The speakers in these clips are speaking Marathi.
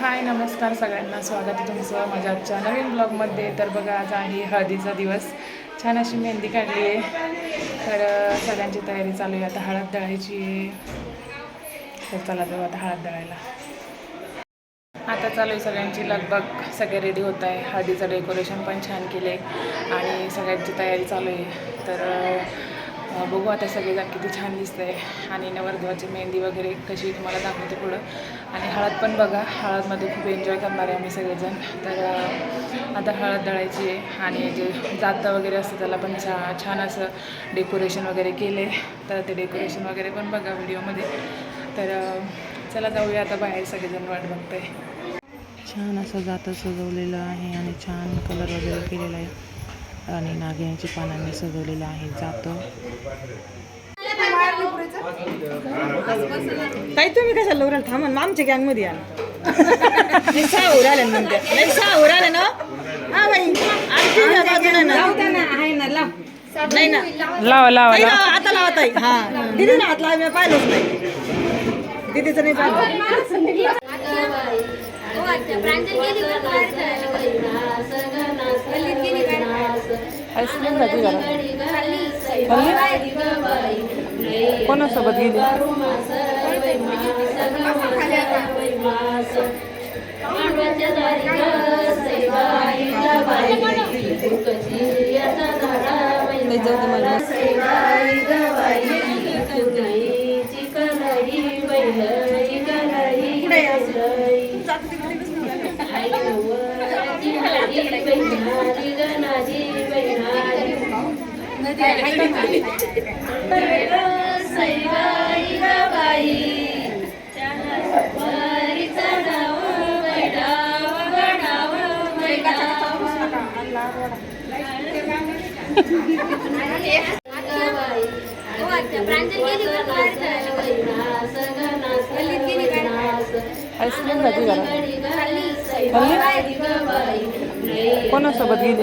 हाय नमस्कार सगळ्यांना. स्वागत आहे तुमचं माझ्या आजच्या नवीन ब्लॉगमध्ये. तर बघा आज आहे हळदीचा दिवस. छान अशी मेहंदी काढली आहे. तर सगळ्यांची तयारी चालू आहे. आता हळद दळायची आहे. तर चला जाऊ आता हळद दळायला. आता चालू आहे सगळ्यांची लगबग. सगळे रेडी होत आहे. हळदीचं डेकोरेशन पण छान केले आणि सगळ्यांची तयारी चालू आहे. तर बघू आता सगळेजण किती छान दिसतं आहे आणि नवरदेवाची मेहंदी वगैरे कशी तुम्हाला दाखवते पुढं. आणि हळद पण बघा हळदमध्ये खूप एन्जॉय करणार आहे आम्ही सगळेजण. तर आता हळद दळायची आहे आणि जे जातं वगैरे असतं त्याला पण छा छान असं डेकोरेशन वगैरे केले तर ते डेकोरेशन वगैरे पण बघा व्हिडिओमध्ये. तर चला जाऊया आता बाहेर सगळेजण वाट बघतोय. छान असं जातं सजवलेलं आहे आणि छान कलर वगैरे केलेला आहे. आणि नागियांची पानांनी सजवलेलं आहे जातं. ताई तुम्ही कशा लवकर थांबा ना, आमच्या गँगमध्ये या नाही सहा उर आले म्हणते. नाही सहा ना? हा बाई. आमची या बाजूला ना. नाही ना. लावा लावा ताई, लावा. लावा, आता लावा ताई. हा. दिदी ना हात लावा मी पाहिलंच नाही. दीदीचं नाही पाहिलं. आईस्क्रीम घातली जरा. हल्ली कोणासोबत गेली? नाही आईस्क्रीम घातली जरा कोणासोबत गेली?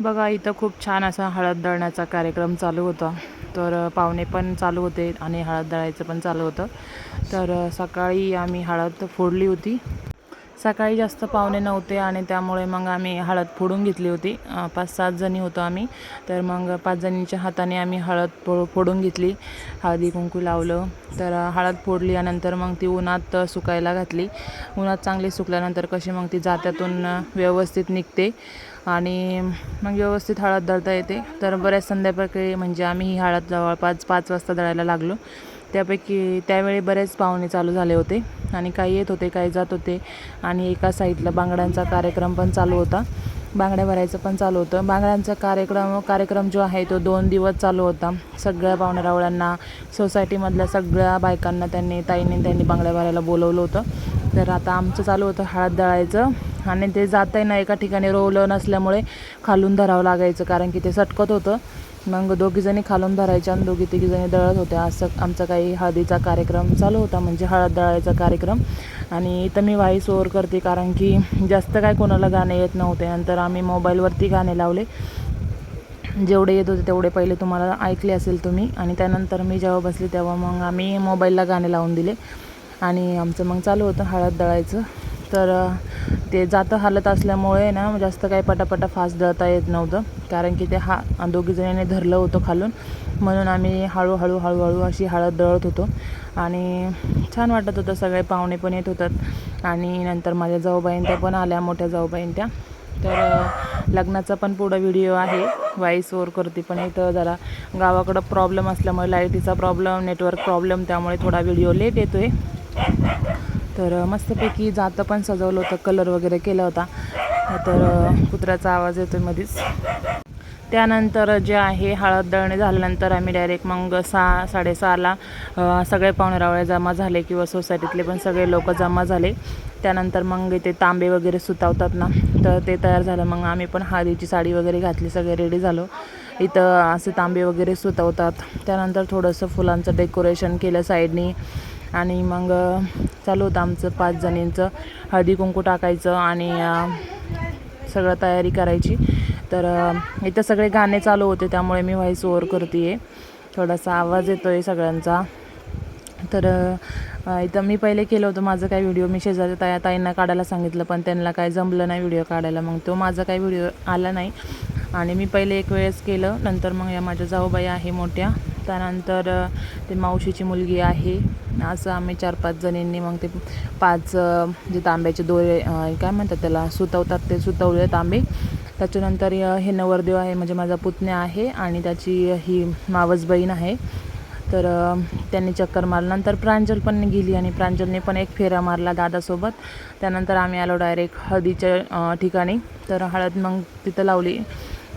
बघा इथं खूप छान असा हळद दळण्याचा कार्यक्रम चालू होता. तर पाहुणे पण चालू होते आणि हळद दळायचं पण चालू होतं. तर सकाळी आम्ही हळद फोडली होती. सकाळी जास्त पाहुणे नव्हते आणि त्यामुळे मग आम्ही हळद फोडून घेतली होती. पाच सात जणी होतो आम्ही. तर मग पाच जणींच्या हाताने आम्ही हळद फो फोडून घेतली. हळदी कुंकू लावलं. तर हळद फोडली यानंतर नंतर मग ती उन्हात सुकायला घातली. उन्हात चांगली सुकल्यानंतर कशी मग ती जात्यातून व्यवस्थित निघते आणि मग व्यवस्थित हळद दळता येते. तर बऱ्याच संध्याकाळी म्हणजे आम्ही ही हळद जवळपास पाच वाजता दळायला लागलो. त्यापैकी त्यावेळी बरेच पाहुणे चालू झाले होते. आणि काही येत होते काही जात होते. आणि एका साईडला बांगड्यांचा कार्यक्रम पण चालू होता. बांगड्या भरायचं पण चालू होतं. बांगड्यांचा कार्यक्रम कार्यक्रम जो आहे तो दोन दिवस चालू होता. सगळ्या पाहुणेरावळ्यांना सोसायटीमधल्या सगळ्या बायकांना त्यांनी ताईंनी त्यांनी बांगड्या भरायला बोलवलं होतं. तर आता आमचं चालू होतं हळद दळायचं. आणि ते जाता येणं एका ठिकाणी रोवलं नसल्यामुळे खालून धरावं लागायचं कारण की ते सटकत होतं. मग दोघीजणी खालून धरायच्या आणि दोघी तिघीजणी दळत होत्या. असं आमचा काही हळदीचा कार्यक्रम चालू होता म्हणजे हळद दळायचा कार्यक्रम. आणि इथं मी वाईस ओवर करते कारण की जास्त काय कोणाला गाणे येत नव्हते. नंतर आम्ही मोबाईलवरती गाणे लावले. जेवढे येत होते तेवढे पहिले तुम्हाला ऐकले असेल तुम्ही. आणि त्यानंतर मी जेव्हा बसली तेव्हा मग आम्ही मोबाईलला गाणे लावून दिले. आणि आमचं मग चालू होतं हळद दळायचं. तर ते जातं हालत असल्यामुळे ना जास्त काही पटापटा फास्ट दळता येत नव्हतं. कारण की ते हा दोघीजणींनी धरलं होतं खालून. म्हणून आम्ही हळूहळू हळूहळू अशी हळद दळत होतो. आणि छान वाटत होतं सगळे पाहुणे पण येत होतात. आणि नंतर माझ्या जाऊबाईं त्या पण आल्या मोठ्या जाऊबाईं त्या तर लग्नाचा पण पुढं व्हिडिओ आहे. व्हॉईस ओवर करते पण इथं जरा गावाकडं प्रॉब्लेम असल्यामुळे लाईटीचा प्रॉब्लेम नेटवर्क प्रॉब्लेम त्यामुळे थोडा व्हिडिओ लेट येतो आहे तर मस्तपैकी जातं पण सजवलं होतं कलर वगैरे केला होता. तर कुत्र्याचा आवाज येतो मध्येच त्यानंतर जे आहे हळद दळणे झाल्यानंतर आम्ही डायरेक्ट मग सहा साडेसहाला सगळे पाहुणेरावळे जमा झाले किंवा सोसायटीतले पण सगळे लोक जमा झाले. त्यानंतर मग इथे तांबे वगैरे सुतावतात ना तर ते तयार झालं. मग आम्ही पण हळदीची साडी वगैरे घातली सगळे रेडी झालो. इथं असे तांबे वगैरे सुतवतात. त्यानंतर थोडंसं फुलांचं डेकोरेशन केलं साईडनी आणि मग चालू होतं आमचं पाच जणींचं. हळदी कुंकू टाकायचं आणि सगळं तयारी करायची. तर इथं सगळे गाणे चालू होते त्यामुळे मी व्हॉइस ओवर करते आहे थोडासा आवाज येतो आहे सगळ्यांचा. तर इथं मी पहिले केलं होतं माझं काय व्हिडिओ मी शेजारच्या ताया ताईंना काढायला सांगितलं पण त्यांना काय जमलं नाही व्हिडिओ काढायला. मग तो माझा काही व्हिडिओ आला नाही. आणि मी पहिले एक वेळेस केलं नंतर मग या माझ्या जाऊबाई आहे मोठ्या. त्यानंतर ते मावशीची मुलगी आहे. असं आम्ही चार पाच जणींनी मग ते पाच जे तांब्याचे दोरे काय म्हणतात त्याला सुतवतात ते सुतवले तांबे त्याच्यानंतर हे नवरदेव आहे म्हणजे माझा पुतण्या आहे आणि त्याची ही मावस बहीण आहे. तर त्यांनी चक्कर मारलं. नंतर प्रांजल पण गेली आणि प्रांजलने पण एक फेरा मारला दादासोबत. त्यानंतर आम्ही आलो डायरेक्ट हळदीच्या ठिकाणी. तर हळद मग तिथं लावली.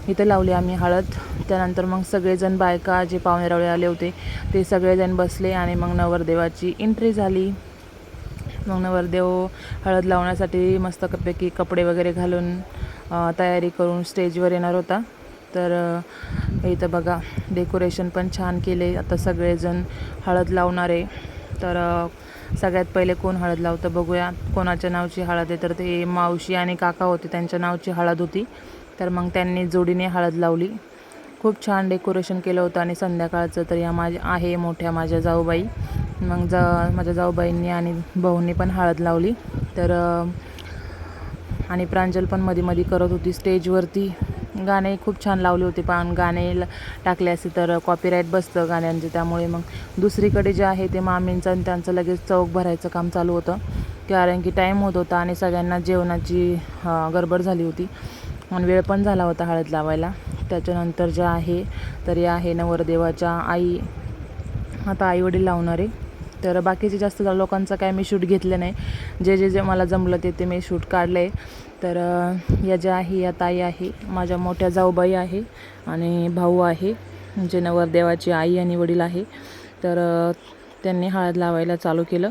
इथं लावली आम्ही हळद. त्यानंतर मग सगळेजण बायका जे पाहुणेरावळे आले होते ते सगळेजण बसले आणि मग नवरदेवाची एंट्री झाली. मग नवरदेव हळद लावण्यासाठी मस्तपैकी कपडे वगैरे घालून तयारी करून स्टेजवर येणार होता. तर इथं बघा डेकोरेशन पण छान केले. आता सगळेजण हळद लावणारे. तर सगळ्यात पहिले कोण हळद लावतं बघूया. कोणाच्या नावची हळद आहे? तर ते मावशी आणि काका होते. त्यांच्या नावची हळद होती. तर मग त्यांनी जोडीने हळद लावली. खूप छान डेकोरेशन केलं होतं आणि संध्याकाळचं तर या माझ्या आहे मोठ्या माझ्या जाऊबाई. मग जा माझ्या जाऊबाईंनी आणि भाऊंनी पण हळद लावली. तर आणि प्रांजल पण मध्ये मध्ये करत होती स्टेजवरती. गाणे खूप छान लावले होते पण गाणे टाकले असते तर कॉपीराईट बसतं गाण्यांचे. त्यामुळे मग दुसरीकडे जे आहे ते मामींचं आणि त्यांचं लगेच चौक भरायचं काम चालू होतं. कारण की टाईम होत होता आणि सगळ्यांना जेवणाची गडबड झाली होती. आणि वेळ पण झाला होता हळद लावायला. त्याच्यानंतर जे आहे तर हे आहे नवरदेवाच्या आई आता आईवडील लावणारे. तर बाकीचे जास्त लोकांचं काय मी शूट घेतलं नाही. जे जे जे मला जमलं ते ते मी शूट काढलं आहे तर या ज्या आहे या ताई आहे माझ्या मोठ्या जाऊबाई आहे आणि भाऊ आहे जे नवरदेवाची आई आणि वडील आहे. तर त्यांनी हळद लावायला चालू केलं.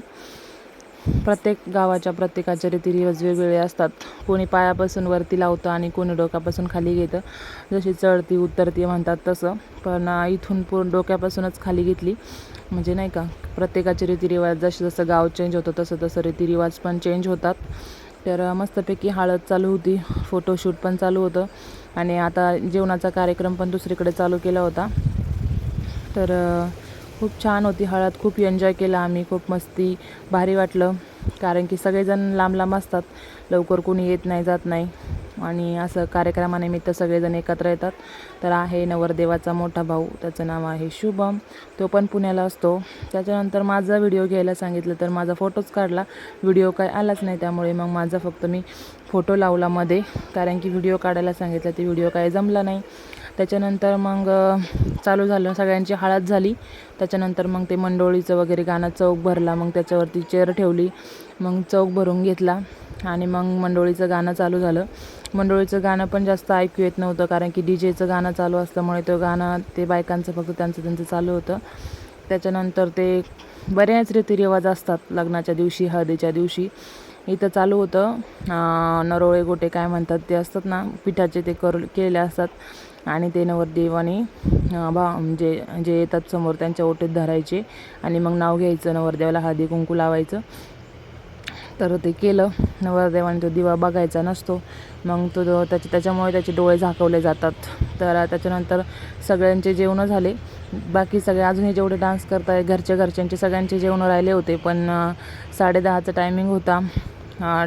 प्रत्येक गावाच्या प्रत्येकाचे रीतिरिवाज वेगवेगळे असतात. कोणी पायापासून वरती लावतं आणि कोणी डोक्यापासून खाली घेतं. जशी चढती उतरती म्हणतात तसं. पण इथून पूर्ण डोक्यापासूनच खाली घेतली. म्हणजे नाही का प्रत्येकाचे रीतिरिवाज जसं जसं गाव चेंज होतं तसं तसं रीतिरिवाज पण चेंज होतात. तर मस्तपैकी हळद चालू होती. फोटोशूट पण चालू होतं. आणि आता जेवणाचा कार्यक्रम पण दुसरीकडे चालू केला होता. तर खूप छान होती हळद खूप एन्जॉय केला आम्ही खूप मस्ती भारी वाटलं. कारण की सगळेजण लांब लांब असतात. लवकर कोणी येत नाही जात नाही. आणि असं कार्यक्रमानिमित्त सगळेजण एकत्र येतात. तर आहे नवरदेवाचा मोठा भाऊ. त्याचं नाव आहे शुभम. तो पण पुण्याला असतो. त्याच्यानंतर माझा व्हिडिओ घ्यायला सांगितलं तर माझा फोटोच काढला. व्हिडिओ काय आलाच नाही. त्यामुळे मग माझा फक्त मी फोटो लावला मध्ये. कारण की व्हिडिओ काढायला सांगितलं. ते व्हिडिओ काय जमला नाही. त्याच्यानंतर मग चालू झालं. सगळ्यांची हळद झाली. त्याच्यानंतर मग ते मंडोळीचं वगैरे गाणं चौक भरला. मग त्याच्यावरती चेअर ठेवली. मग चौक भरून घेतला. आणि मग मंडोळीचं गाणं चालू झालं. मंडोळीचं गाणं पण जास्त ऐकू येत नव्हतं कारण की डी जेचं गाणं चालू असल्यामुळे तो गाणं ते बायकांचं फक्त त्यांचं त्यांचं चालू होतं. त्याच्यानंतर ते बऱ्याच रीतिरिवाज असतात लग्नाच्या दिवशी हळदीच्या दिवशी. इथं चालू होतं. नरोळे गोटे काय म्हणतात ते असतात ना पिठाचे ते कर केलेले असतात. आणि ते नवरदेवाने भा म्हणजे जे येतात समोर त्यांच्या ओटीत धरायचे आणि मग नाव घ्यायचं नवरदेवाला हळदी कुंकू लावायचं. तर ते केलं. नवरदेवाने तो दिवा बघायचा नसतो. मग तो दो- त्याच्या त्याच्यामुळे त्याचे डोळे झाकवले जातात. तर त्याच्यानंतर सगळ्यांचे जेवणं झाले. बाकी सगळे अजूनही जेवढे डान्स करताय घरच्या घरच्यांचे सगळ्यांचे जेवणं राहिले होते पण साडेदहाचा टायमिंग होता.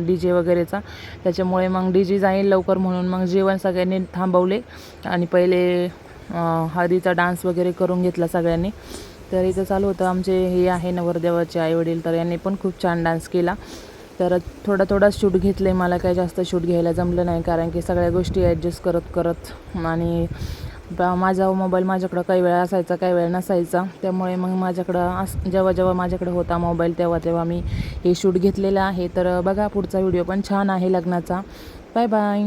डी जे वगैरेचा. त्याच्यामुळे मग डी जे जाईल लवकर म्हणून. मग जेवण सगळ्यांनी थांबवले. आणि पहिले हरीचा हळदीचा डान्स वगैरे करून घेतला सगळ्यांनी. तर इथं चालू होतं आमचे हे आहे नवरदेवाचे आईवडील. तर यांनी पण खूप छान डान्स केला. तर थोडा थोडा शूट घेतले. मला काही जास्त शूट घ्यायला जमलं नाही. कारण की सगळ्या गोष्टी ॲडजस्ट करत करत आणि माझा मोबाईल माझ्याकडं काही वेळा असायचा काही वेळ नसायचा. त्यामुळे मग माझ्याकडं अस जेव्हा जेव्हा माझ्याकडं होता मोबाईल तेव्हा तेव्हा मी हे शूट घेतलेलं आहे. तर बघा पुढचा व्हिडिओ पण छान आहे लग्नाचा. Bye bye